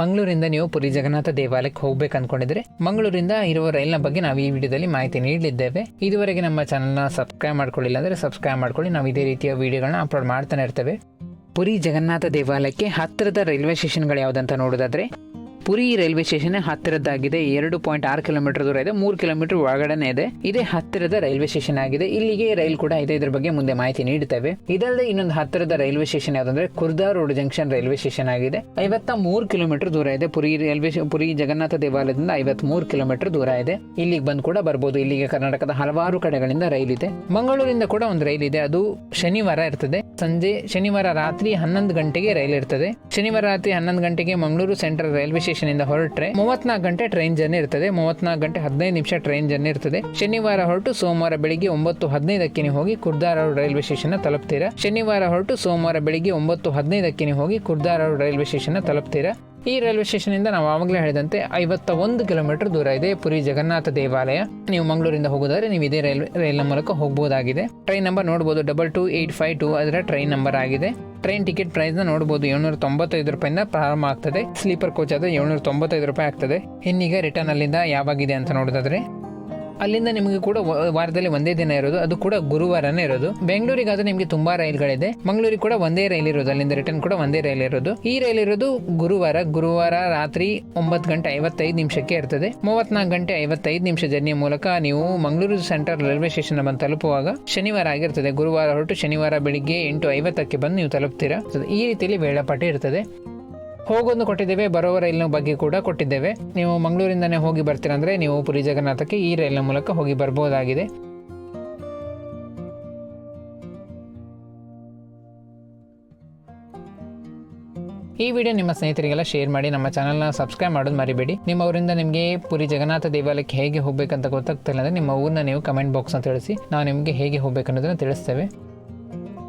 ಮಂಗಳೂರಿಂದ ನೀವು ಪುರಿ ಜಗನ್ನಾಥ ದೇವಾಲಯಕ್ಕೆ ಹೋಗ್ಬೇಕು ಅನ್ಕೊಂಡಿದ್ರೆ ಮಂಗಳೂರಿಂದ ಇರುವ ರೈಲ್ನ ಬಗ್ಗೆ ನಾವು ಈ ವಿಡಿಯೋದಲ್ಲಿ ಮಾಹಿತಿ ನೀಡಲಿದ್ದೇವೆ. ಇದುವರೆಗೆ ನಮ್ಮ ಚಾನಲ್ನ ಸಬ್ಸ್ಕ್ರೈಬ್ ಮಾಡ್ಕೊಳ್ಳಿಲ್ಲ ಅಂದರೆ ಸಬ್ಸ್ಕ್ರೈಬ್ ಮಾಡ್ಕೊಳ್ಳಿ. ನಾವು ಇದೇ ರೀತಿಯ ವಿಡಿಯೋಗಳನ್ನ ಅಪ್ಲೋಡ್ ಮಾಡ್ತಾನೆ ಇರ್ತೇವೆ. ಪುರಿ ಜಗನ್ನಾಥ ದೇವಾಲಯಕ್ಕೆ ಹತ್ತಿರದ ರೈಲ್ವೆ ಸ್ಟೇಷನ್ಗಳು ಯಾವುದಂತ ನೋಡೋದಾದ್ರೆ ಪುರಿ ರೈಲ್ವೆ ಸ್ಟೇಷನ್ ಹತ್ತಿರದ್ದಾಗಿದೆ. ಎರಡು ಪಾಯಿಂಟ್ ಆರು ಕಿಲೋಮೀಟರ್ ದೂರ ಇದೆ. ಮೂರು ಕಿಲೋಮೀಟರ್ ಒಳಗಡೆ ಇದೆ. ಇದೇ ಹತ್ತಿರದ ರೈಲ್ವೆ ಸ್ಟೇಷನ್ ಆಗಿದೆ. ಇಲ್ಲಿಗೆ ರೈಲ್ ಕೂಡ ಇದೆ. ಇದ್ರ ಬಗ್ಗೆ ಮುಂದೆ ಮಾಹಿತಿ ನೀಡುತ್ತೇವೆ ಇದಲ್ಲದೆ ಇನ್ನೊಂದು ಹತ್ತಿರದ ರೈಲ್ವೆ ಸ್ಟೇಷನ್ ಯಾವುದಂದ್ರೆ Khurda road junction railway station ಆಗಿದೆ. ಐವತ್ತ ಮೂರು ಕಿಲೋಮೀಟರ್ ದೂರ ಇದೆ. ಪುರಿ ರೈಲ್ವೆ ಪುರಿ ಜಗನ್ನಾಥ ದೇವಾಲಯದಿಂದ ಐವತ್ ಮೂರು ಕಿಲೋಮೀಟರ್ ದೂರ ಇದೆ. ಇಲ್ಲಿಗೆ ಬಂದು ಕೂಡ ಬರ್ಬೋದು. ಇಲ್ಲಿಗೆ ಕರ್ನಾಟಕದ ಹಲವಾರು ಕಡೆಗಳಿಂದ ರೈಲ್ ಇದೆ. ಮಂಗಳೂರಿಂದ ಕೂಡ ಒಂದು ರೈಲ್ ಇದೆ. ಅದು ಶನಿವಾರ ಇರ್ತದೆ. ಸಂಜೆ, ಶನಿವಾರ ರಾತ್ರಿ ಹನ್ನೊಂದು ಗಂಟೆಗೆ ರೈಲ್ ಇರ್ತದೆ. ಶನಿವಾರ ರಾತ್ರಿ ಹನ್ನೊಂದು ಗಂಟೆಗೆ ಮಂಗಳೂರು ಸೆಂಟ್ರಲ್ ರೈಲ್ವೆ ಇಂದ ಹೊರಟ್ರೆ ಮೂವತ್ನಾಲ್ಕು ಗಂಟೆ ಟ್ರೈನ್ ಜರ್ನಿ ಇರ್ತದೆ. ಮೂವತ್ನಾಲ್ಕು ಗಂಟೆ ಹದಿನೈದು ನಿಮಿಷ ಟ್ರೈನ್ ಜರ್ನಿ ಇರ್ತದೆ. ಶನಿವಾರ ಹೊರಟು ಸೋಮವಾರ ಬೆಳಿಗ್ಗೆ ಒಂಬತ್ತು ಹದಿನೈದಕ್ಕೆ ಹೋಗಿ ಕುರ್ದಾರ ರೈಲ್ವೆ ಸ್ಟೇಷನ್ ತಲುಪ್ತೀರಾ? ಶನಿವಾರ ಹೊರಟು ಸೋಮವಾರ ಬೆಳಿಗ್ಗೆ ಒಂಬತ್ತು ಹದಿನೈದಕ್ಕೆ ಹೋಗಿ ಕುರ್ದಾರ ರೈಲ್ವೆ ಸ್ಟೇಷನ್ ತಲುಪ್ತೀರಾ? ಈ ರೈಲ್ವೆ ಸ್ಟೇಷನ್ ಇಂದ ನಾವು ಆವಾಗಲೇ ಹೇಳಿದಂತೆ ಐವತ್ತ ಒಂದು ಕಿಲೋಮೀಟರ್ ದೂರ ಇದೆ ಪುರಿ ಜಗನ್ನಾಥ ದೇವಾಲಯ. ನೀವು ಮಂಗಳೂರಿಂದ ಹೋಗೋದಾದ್ರೆ ನೀವು ಇದೇ ರೈಲ್ವೆ ರೈಲ್ನ ಮೂಲಕ ಹೋಗಬಹುದಾಗಿದೆ ಟ್ರೈನ್ ನಂಬರ್ ನೋಡಬಹುದು double two eight five two ಅದರ ಟ್ರೈನ್ ನಂಬರ್ ಆಗಿದೆ. ಟ್ರೈನ್ ಟಿಕೆಟ್ ಪ್ರೈಸ್ನ ನೋಡಬಹುದು ಏಳ್ನೂರ ತೊಂಬತ್ತೈದು ರೂಪಾಯಿಂದ ಪ್ರಾರಂಭ ಆಗ್ತದೆ. ಸ್ಲೀಪರ್ ಕೋಚ್ ಆದರೆ ಏಳ್ನೂರ ತೊಂಬತ್ತೈದು ರೂಪಾಯಿ ಆಗ್ತದೆ. ಇನ್ನೀಗ ರಿಟರ್ನ್ ಅಲ್ಲಿಂದ ಯಾವಾಗಿದೆ ಅಂತ ನೋಡೋದಾದ್ರೆ ಅಲ್ಲಿಂದ ನಿಮಗೆ ಕೂಡ ವಾರದಲ್ಲಿ ಒಂದೇ ದಿನ ಇರೋದು, ಅದು ಕೂಡ ಗುರುವಾರನೇ ಇರೋದು. ಬೆಂಗಳೂರಿಗಾದ್ರೆ ನಿಮಗೆ ತುಂಬಾ ರೈಲ್ಗಳಿದೆ. ಮಂಗಳೂರಿಗೆ ಕೂಡ ಒಂದೇ ರೈಲ್ ಇರೋದು, ಅಲ್ಲಿಂದ ರಿಟರ್ನ್ ಕೂಡ ಒಂದೇ ರೈಲ್ ಇರೋದು. ಈ ರೈಲ್ ಇರೋದು ಗುರುವಾರ ಗುರುವಾರ ರಾತ್ರಿ ಒಂಬತ್ತು ಗಂಟೆ ಐವತ್ತೈದು ನಿಮಿಷಕ್ಕೆ ಇರ್ತದೆ. ಮೂವತ್ನಾಲ್ಕು ಗಂಟೆ ಐವತ್ತೈದು ನಿಮಿಷ ಜರ್ನಿಯ ಮೂಲಕ ನೀವು ಮಂಗಳೂರು ಸೆಂಟ್ರಲ್ ರೈಲ್ವೆ ಸ್ಟೇಷನ್ ಬಂದು ತಲುಪುವಾಗ ಶನಿವಾರ ಆಗಿರ್ತದೆ. ಗುರುವಾರ ಹೊರಟು ಶನಿವಾರ ಬೆಳಿಗ್ಗೆ ಎಂಟು ಐವತ್ತಕ್ಕೆ ಬಂದು ನೀವು ತಲುಪ್ತೀರಾ? ಈ ರೀತಿಯಲ್ಲಿ ವೇಳಾಪಟ್ಟಿ ಇರ್ತದೆ. ಹೋಗೋದು ಕೊಟ್ಟಿದ್ದೇವೆ ಬರೋ ರೈಲಿನ ಬಗ್ಗೆ ಕೂಡ ಕೊಟ್ಟಿದ್ದೇವೆ. ನೀವು ಮಂಗಳೂರಿಂದನೇ ಹೋಗಿ ಬರ್ತೀರಾ ಅಂದರೆ ನೀವು ಪುರಿ ಜಗನ್ನಾಥಕ್ಕೆ ಈ ರೈಲಿನ ಮೂಲಕ ಹೋಗಿ ಬರ್ಬೋದಾಗಿದೆ. ಈ ವಿಡಿಯೋ ನಿಮ್ಮ ಸ್ನೇಹಿತರಿಗೆಲ್ಲ ಶೇರ್ ಮಾಡಿ, ನಮ್ಮ ಚಾನಲ್ನ ಸಬ್ಸ್ಕ್ರೈಬ್ ಮಾಡೋದು ಮರಿಬೇಡಿ. ನಿಮ್ಮ ಊರಿಂದ ನಿಮಗೆ ಪುರಿ ಜಗನ್ನಾಥ ದೇವಾಲಯಕ್ಕೆ ಹೇಗೆ ಹೋಗ್ಬೇಕಂತ ಗೊತ್ತಾಗ್ತಿಲ್ಲ ಅಂದರೆ ನಿಮ್ಮ ಊರನ್ನ ನೀವು ಕಮೆಂಟ್ ಬಾಕ್ಸ್ನ ತಿಳಿಸಿ. ನಾವು ನಿಮಗೆ ಹೇಗೆ ಹೋಗಬೇಕನ್ನೋದನ್ನು ತಿಳಿಸ್ತೇವೆ.